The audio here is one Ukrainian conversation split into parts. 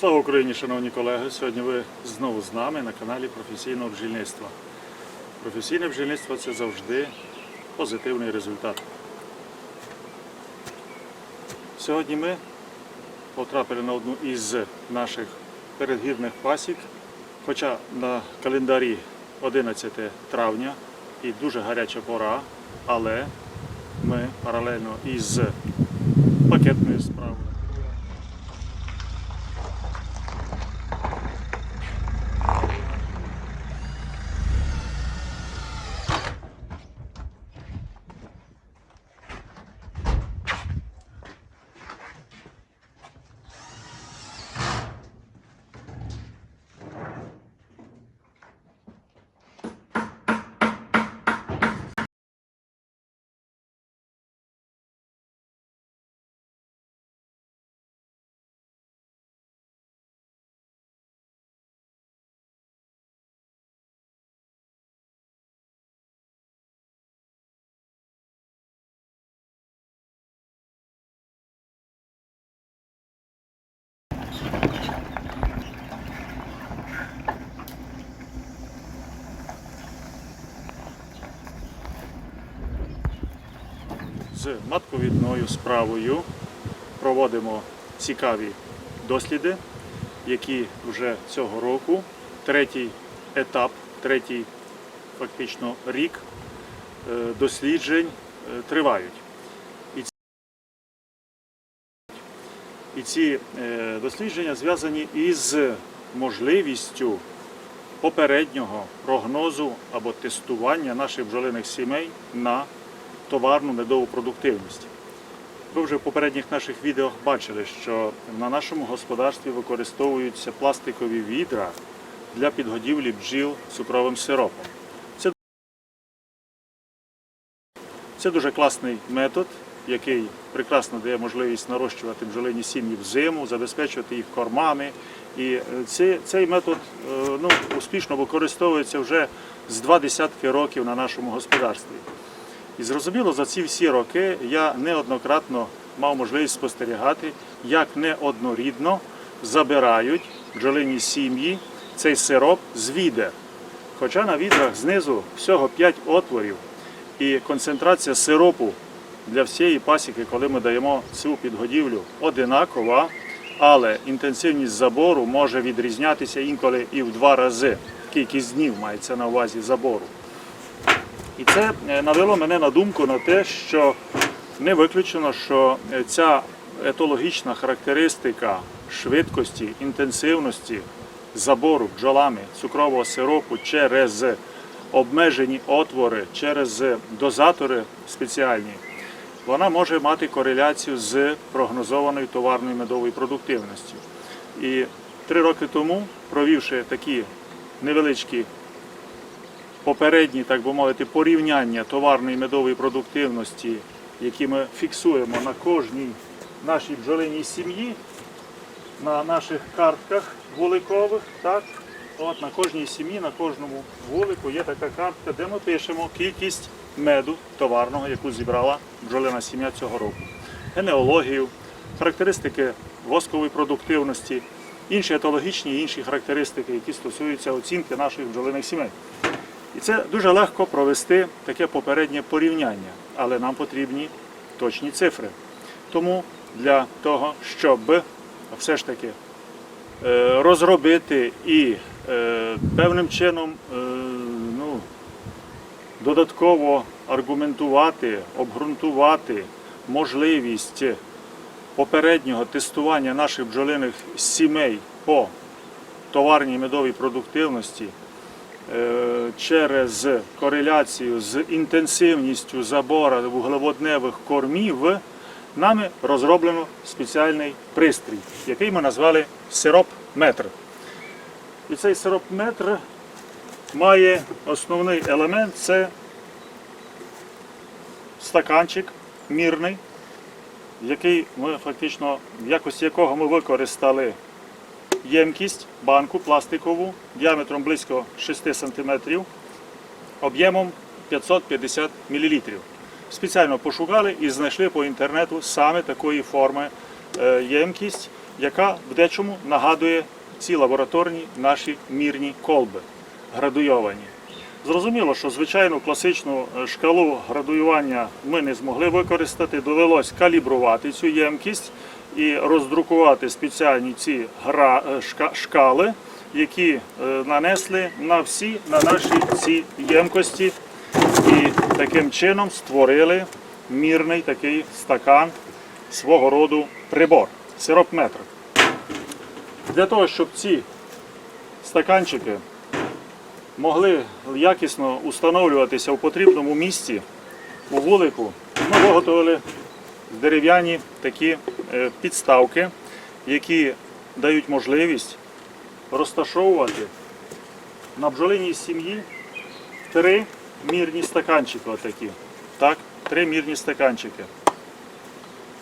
Слава Україні, шановні колеги! Сьогодні ви знову з нами на каналі професійного бджільництва. Професійне бджільництво це завжди позитивний результат. Сьогодні ми потрапили на одну із наших передгірних пасік, хоча на календарі 11 травня і дуже гаряча пора, але ми паралельно із пакетною справою. З матковідною справою проводимо цікаві досліди, які вже цього року, третій етап, третій фактично рік е, досліджень е, тривають. І ці- е, дослідження зв'язані із можливістю попереднього прогнозу або тестування наших бджолиних сімей на товарну медову продуктивність. Ви вже в попередніх наших відео бачили, що на нашому господарстві використовуються пластикові відра для підгодівлі бджіл цукровим сиропом. Це, це дуже класний метод, який прекрасно дає можливість нарощувати бджолині сім'ї взиму, забезпечувати їх кормами. І е, цей, метод е, ну, успішно використовується вже з два десятки років на нашому господарстві. І зрозуміло, за ці всі роки я неоднократно мав можливість спостерігати, як неоднорідно забирають бджолині сім'ї цей сироп з відер. Хоча на відрах знизу всього 5 отворів, і концентрація сиропу для всієї пасіки, коли ми даємо цю підгодівлю, одинакова, але інтенсивність забору може відрізнятися інколи і в два рази. Кількість днів мається на увазі забору. І це е, навело мене на думку на те, що не виключено, що е, ця етологічна характеристика швидкості, інтенсивності забору бджолами цукрового сиропу через обмежені отвори, через дозатори спеціальні, вона може мати кореляцію з прогнозованою товарною медовою продуктивністю. І три роки тому, провівши такі невеличкі попередні, так би мовити, порівняння товарної медової продуктивності, які ми фіксуємо на кожній нашій бджолиній сім'ї, на наших картках вуликових, так, от на кожній сім'ї, на кожному вулику є така картка, де ми пишемо кількість меду товарного, яку зібрала бджолина сім'я цього року, генеалогію, характеристики воскової продуктивності, інші етологічні і інші характеристики, які стосуються оцінки наших бджолиних сімей. І це дуже легко провести таке попереднє порівняння, але нам потрібні точні цифри. Тому для того, щоб все ж таки е, розробити і е, певним чином е, ну, додатково аргументувати, обґрунтувати можливість попереднього тестування наших бджолиних сімей по товарній медовій продуктивності через кореляцію з інтенсивністю забору вуглеводневих кормів нами розроблено спеціальний пристрій, який ми назвали сироп-метр. І цей сироп-метр має основний елемент це стаканчик мірний, який ми фактично, в якості якого ми використали ємкість, банку пластикову діаметром близько 6 см, об'ємом 550 мл. Спеціально пошукали і знайшли по інтернету саме такої форми е, ємкість, яка в дечому нагадує ці лабораторні наші мірні колби, градуйовані. Зрозуміло, що звичайну класичну е, шкалу градуювання ми не змогли використати. Довелось калібрувати цю ємкість і роздрукувати спеціальні ці гра, е, шка- шкали, які е, нанесли на всі на наші ці ємкості, і таким чином створили мірний такий стакан свого роду прибор, сиропметр. Для того, щоб ці стаканчики могли якісно установлюватися в потрібному місці у вулику, ми виготовили дерев'яні такі е, підставки, які дають можливість розташовувати на бджолиній сім'ї три мірні стаканчики. Отакі. Так, три мірні стаканчики.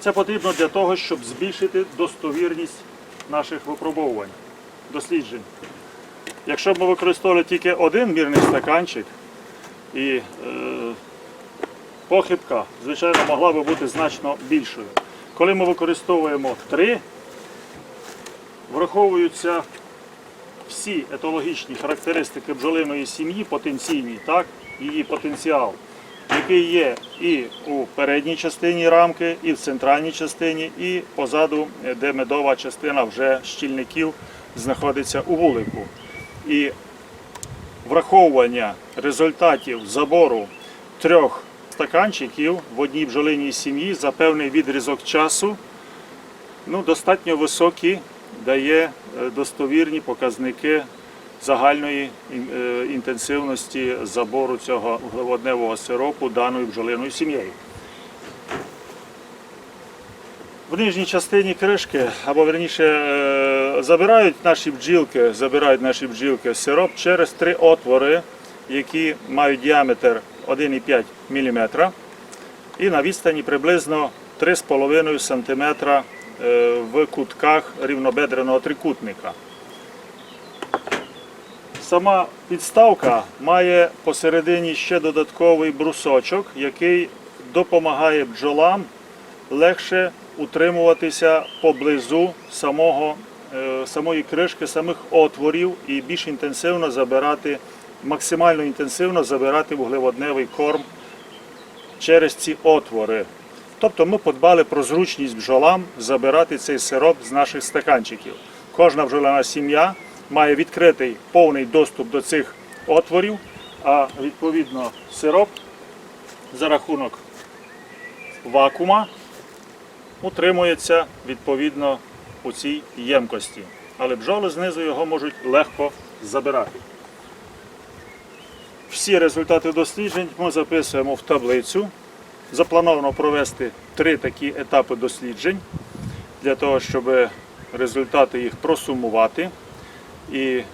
Це потрібно для того, щоб збільшити достовірність наших випробовувань, досліджень. Якщо б ми використовували тільки один мірний стаканчик, і е, похибка, звичайно, могла би бути значно більшою. Коли ми використовуємо три, враховуються всі етологічні характеристики бджолиної сім'ї, потенційні, так, її потенціал, який є і у передній частині рамки, і в центральній частині, і позаду, де медова частина вже щільників знаходиться у вулику. І враховування результатів забору трьох стаканчиків в одній бджолиній сім'ї за певний відрізок часу ну, достатньо високі дає е, достовірні показники загальної е, інтенсивності забору цього вуглеводневого сиропу даною бджолиною сім'єю. В нижній частині кришки, або верніше, е, забирають наші бджілки, забирають наші бджілки сироп через три отвори, які мають діаметр 1,5 мм і на відстані приблизно 3,5 см е, в кутках рівнобедреного трикутника. Сама підставка має посередині ще додатковий брусочок, який допомагає бджолам легше утримуватися поблизу самого, е, самої кришки, самих отворів і більш інтенсивно забирати, максимально інтенсивно забирати вуглеводневий корм через ці отвори. Тобто ми подбали про зручність бджолам забирати цей сироп з наших стаканчиків. Кожна бджолина сім'я має відкритий повний доступ до цих отворів, а відповідно сироп за рахунок вакуума утримується відповідно у цій ємкості. Але бджоли знизу його можуть легко забирати. Всі результати досліджень ми записуємо в таблицю. Заплановано провести три такі етапи досліджень для того, щоб результати їх просумувати. І е,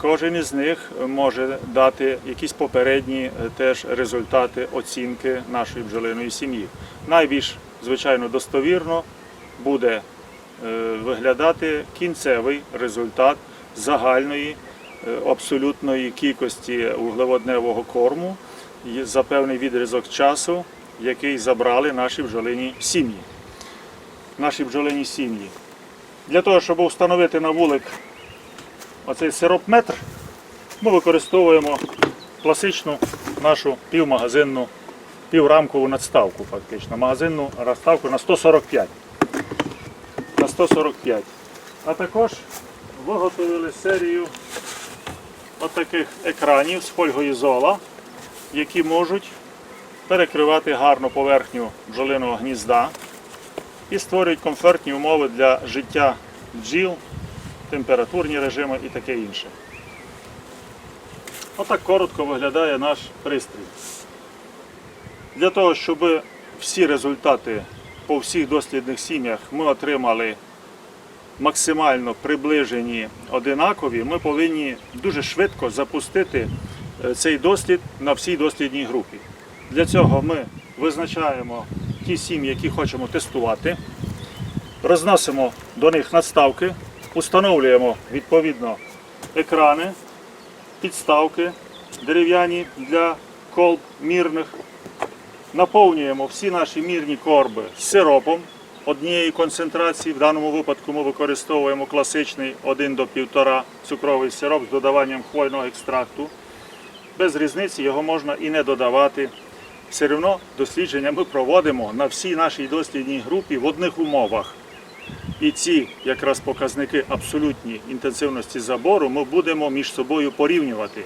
кожен із них може дати якісь попередні е, теж результати оцінки нашої бджолиної сім'ї. Найбільш, звичайно, достовірно буде е, виглядати кінцевий результат загальної абсолютної кількості вуглеводневого корму за певний відрізок часу, який забрали наші бджолині сім'ї. Наші бджолині сім'ї. Для того, щоб встановити на вулик оцей сиропметр, ми використовуємо класичну нашу півмагазинну, піврамкову надставку, фактично, магазинну розставку на 145. На 145. А також виготовили серію отаких екранів з фольгоізола, які можуть перекривати гарну поверхню бджолиного гнізда і створюють комфортні умови для життя бджіл, температурні режими і таке інше. Отак коротко виглядає наш пристрій. Для того, щоб всі результати по всіх дослідних сім'ях ми отримали максимально приближені одинакові, ми повинні дуже швидко запустити е, цей дослід на всій дослідній групі. Для цього ми визначаємо ті сім'ї, які хочемо тестувати, розносимо до них надставки, установлюємо відповідно екрани, підставки дерев'яні для колб мірних, наповнюємо всі наші мірні корби сиропом однієї концентрації. В даному випадку ми використовуємо класичний 1 до 1,5 цукровий сироп з додаванням хвойного екстракту. Без різниці його можна і не додавати. Все одно дослідження ми проводимо на всій нашій дослідній групі в одних умовах. І ці якраз показники абсолютні інтенсивності забору ми будемо між собою порівнювати.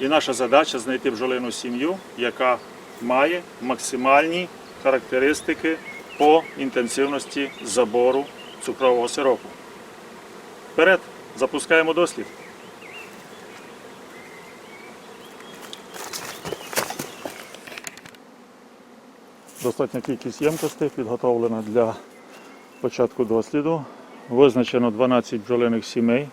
І наша задача знайти бджолину сім'ю, яка має максимальні характеристики по інтенсивності забору цукрового сиропу. Вперед, запускаємо дослід. Достатня кількість ємкостей підготовлена для початку досліду. Визначено 12 бджолиних сімей,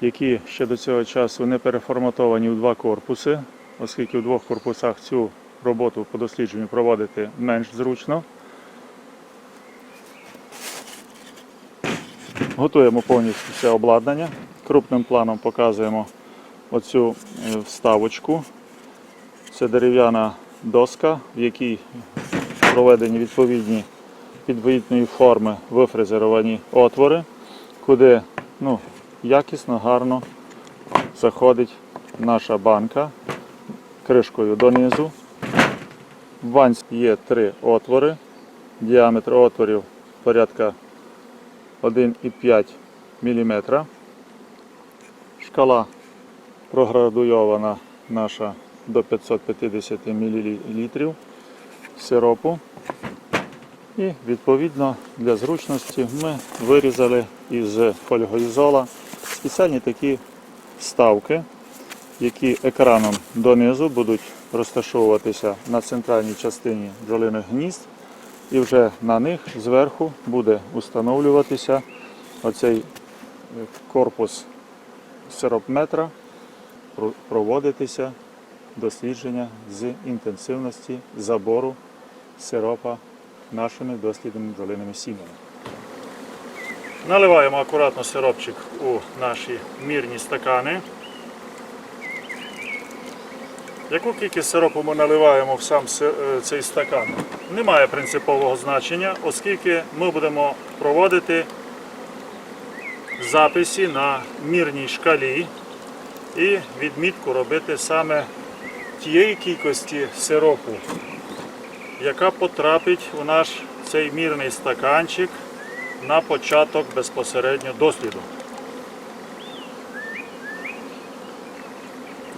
які ще до цього часу не переформатовані в два корпуси, оскільки в двох корпусах цю роботу по дослідженню проводити менш зручно. Готуємо повністю все обладнання. Крупним планом показуємо оцю е, вставочку. Це дерев'яна доска, в якій проведені відповідні підвоїтної форми вифрезеровані отвори, куди ну, якісно, гарно заходить наша банка кришкою донизу. В банці є три отвори. Діаметр отворів порядка 1,5 мм. Шкала проградуйована наша до 550 мл сиропу. І відповідно для зручності ми вирізали із фольгоізола спеціальні такі вставки, які екраном донизу будуть розташовуватися на центральній частині бджолиних гнізд. І вже на них зверху буде установлюватися оцей е, корпус сиропметра, проводитися дослідження з інтенсивності забору сиропа нашими дослідними бджолиними сім'ями. Наливаємо акуратно сиропчик у наші мірні стакани. Яку кількість сиропу ми наливаємо в сам е, цей стакан? Немає принципового значення, оскільки ми будемо проводити записи на мірній шкалі і відмітку робити саме тієї кількості сиропу, яка потрапить у наш цей мірний стаканчик на початок безпосередньо досліду.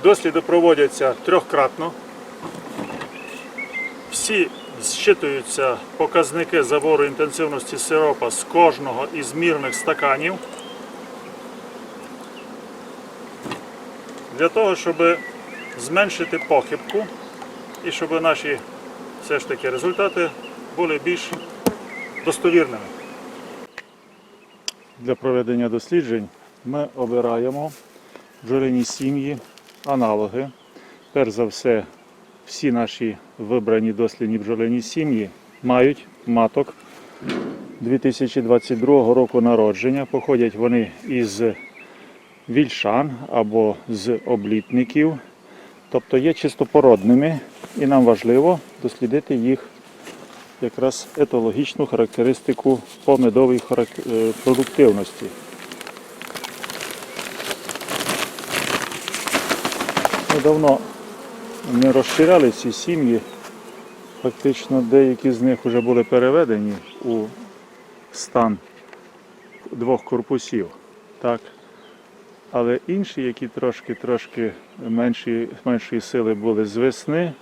Досліди проводяться трьохкратно. Всі зчитуються показники забору інтенсивності сиропа з кожного із мірних стаканів. Для того, щоб зменшити похибку і щоб наші все ж таки результати були більш достовірними. Для проведення досліджень ми обираємо бджолині сім'ї, аналоги. Перш за все, всі наші вибрані дослідні бджолині сім'ї мають маток 2022 року народження. Походять вони із вільшан або з облітників, тобто є чистопородними, і нам важливо дослідити їх якраз етологічну характеристику по медовій е, продуктивності. Ми давно не розширяли ці сім'ї. Фактично деякі з них вже були переведені у стан двох корпусів. Так. Але інші, які трошки трошки менші, меншої сили були з весни,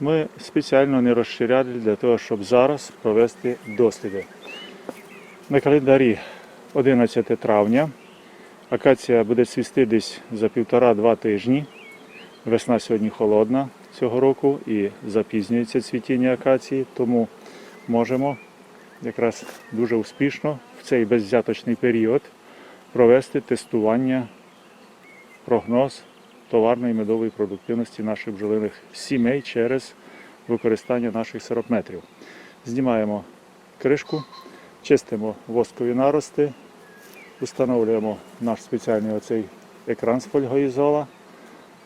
ми спеціально не розширяли для того, щоб зараз провести досліди. На календарі 11 травня. Акація буде цвісти десь за півтора-два тижні. Весна сьогодні холодна цього року і запізнюється цвітіння акації, тому можемо якраз дуже успішно в цей беззяточний період провести тестування, прогноз товарної медової продуктивності наших бджолиних сімей через використання наших сиропметрів. Знімаємо кришку, чистимо воскові нарости, встановлюємо наш спеціальний оцей екран з фольгоізола,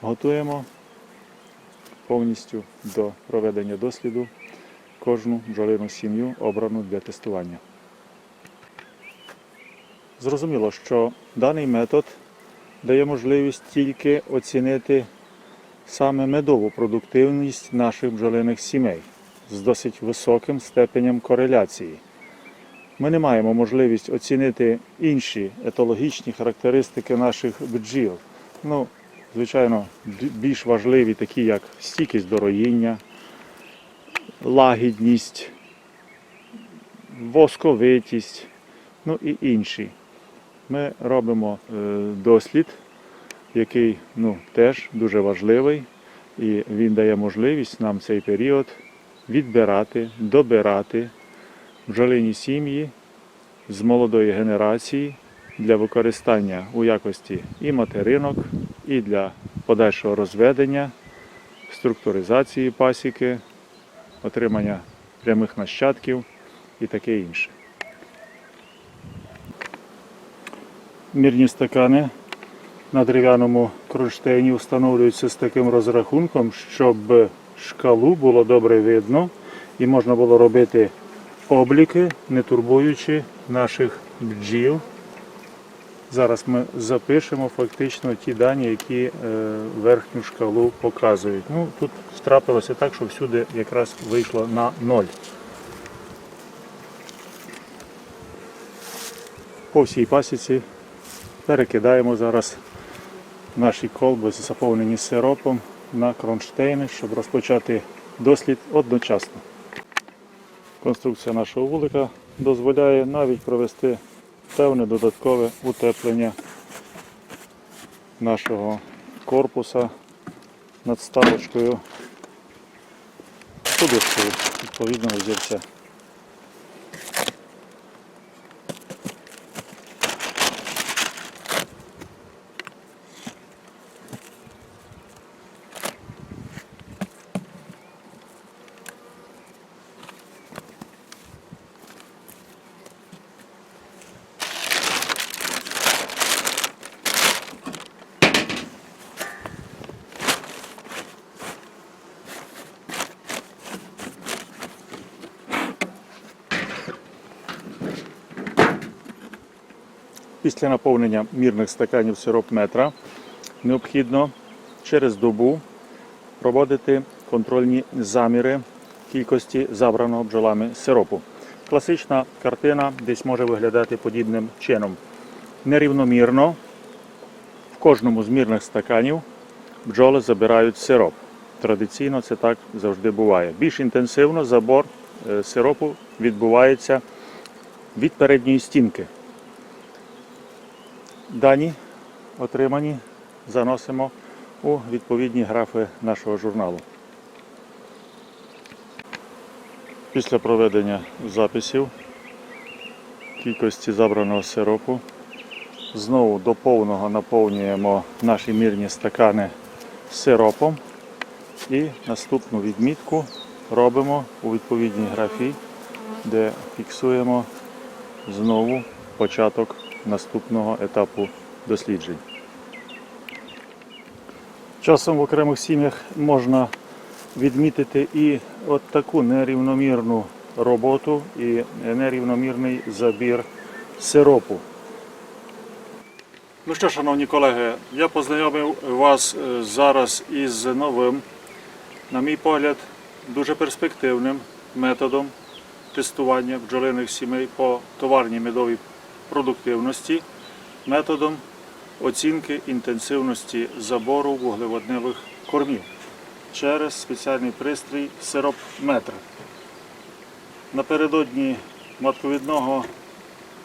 готуємо повністю до проведення досліду кожну бджолину сім'ю обрану для тестування. Зрозуміло, що даний метод дає можливість тільки оцінити саме медову продуктивність наших бджолиних сімей з досить високим степенем кореляції. Ми не маємо можливість оцінити інші етологічні характеристики наших бджіл. Ну, звичайно, більш важливі, такі як стійкість до роїння, лагідність, восковитість, ну і інші. Ми робимо е, дослід, який ну, теж дуже важливий, і він дає можливість нам цей період відбирати, добирати бджолині сім'ї з молодої генерації для використання у якості і материнок, і для подальшого розведення, структуризації пасіки, отримання прямих нащадків і таке інше. Мірні стакани на дерев'яному кронштейні встановлюються з таким розрахунком, щоб шкалу було добре видно і можна було робити обліки, не турбуючи наших бджіл. Зараз ми запишемо фактично ті дані, які е, верхню шкалу показують. Ну, тут трапилося так, що всюди якраз вийшло на ноль. По всій пасіці перекидаємо зараз наші колби заповнені сиропом на кронштейни, щоб розпочати дослід одночасно. Конструкція нашого вулика дозволяє навіть провести певне додаткове утеплення нашого корпуса над ставочкою подушкою відповідного зірця. Після наповнення мірних стаканів сироп метра необхідно через добу проводити контрольні заміри кількості забраного бджолами сиропу. Класична картина десь може виглядати подібним чином. Нерівномірно в кожному з мірних стаканів бджоли забирають сироп. Традиційно це так завжди буває. Більш інтенсивно забор е, сиропу відбувається від передньої стінки. Дані отримані заносимо у відповідні графи нашого журналу. Після проведення записів кількості забраного сиропу знову до повного наповнюємо наші мірні стакани сиропом і наступну відмітку робимо у відповідній графі, де фіксуємо знову початок наступного етапу досліджень. Часом в окремих сім'ях можна відмітити і от таку нерівномірну роботу і нерівномірний забір сиропу. Ну що, шановні колеги, я познайомив вас е, зараз із новим, на мій погляд, дуже перспективним методом тестування бджолиних сімей по товарній медовій продуктивності, методом оцінки інтенсивності забору вуглеводневих кормів через спеціальний пристрій сиропметр. Напередодні матковідного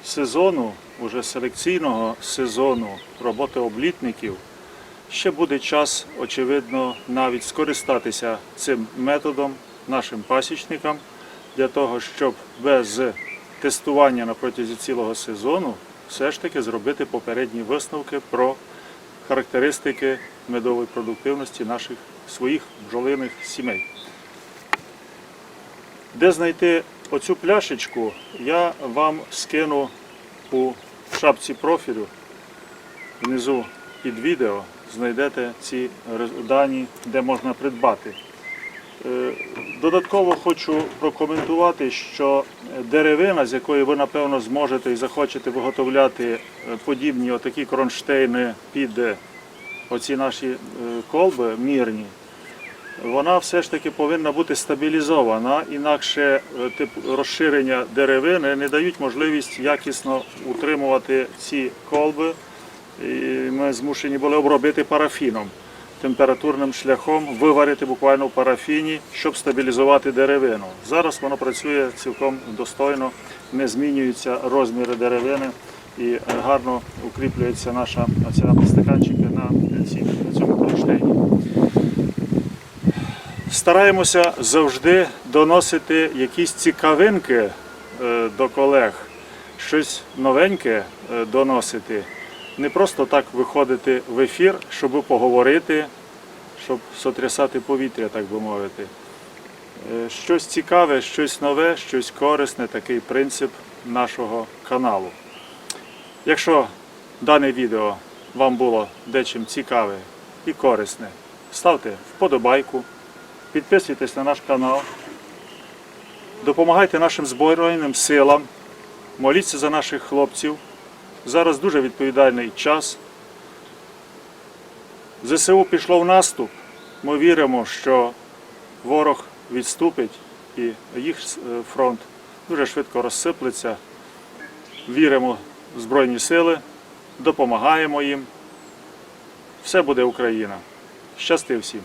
сезону, уже селекційного сезону роботи облітників, ще буде час, очевидно, навіть скористатися цим методом нашим пасічникам для того, щоб без тестування на протязі цілого сезону все ж таки зробити попередні висновки про характеристики медової продуктивності наших своїх бджолиних сімей. Де знайти оцю пляшечку, я вам скину у шапці профілю. Внизу під відео знайдете ці дані, де можна придбати. Е, Додатково хочу прокоментувати, що деревина, з якої ви напевно зможете і захочете виготовляти е, подібні отакі кронштейни під е, оці наші колби мірні, вона все ж таки повинна бути стабілізована, інакше тип розширення деревини не дають можливість якісно утримувати ці колби. І ми змушені були обробити парафіном температурним шляхом, виварити буквально в парафіні, щоб стабілізувати деревину. Зараз воно працює цілком достойно, не змінюються розміри деревини і гарно укріплюється наша оця стаканчики на, на цьому кронштейні. Стараємося завжди доносити якісь цікавинки е, до колег, щось новеньке е, доносити. Не просто так виходити в ефір, щоб поговорити, щоб сотрясати повітря, так би мовити. Е, Щось цікаве, щось нове, щось корисне, такий принцип нашого каналу. Якщо дане відео вам було дечим цікаве і корисне, ставте вподобайку, підписуйтесь на наш канал, допомагайте нашим Збройним силам, моліться за наших хлопців. Зараз дуже відповідальний час. ЗСУ пішло в наступ. Ми віримо, що ворог відступить і їх е, фронт дуже швидко розсиплеться. Віримо в Збройні сили, допомагаємо їм. Все буде Україна. Щасти всім!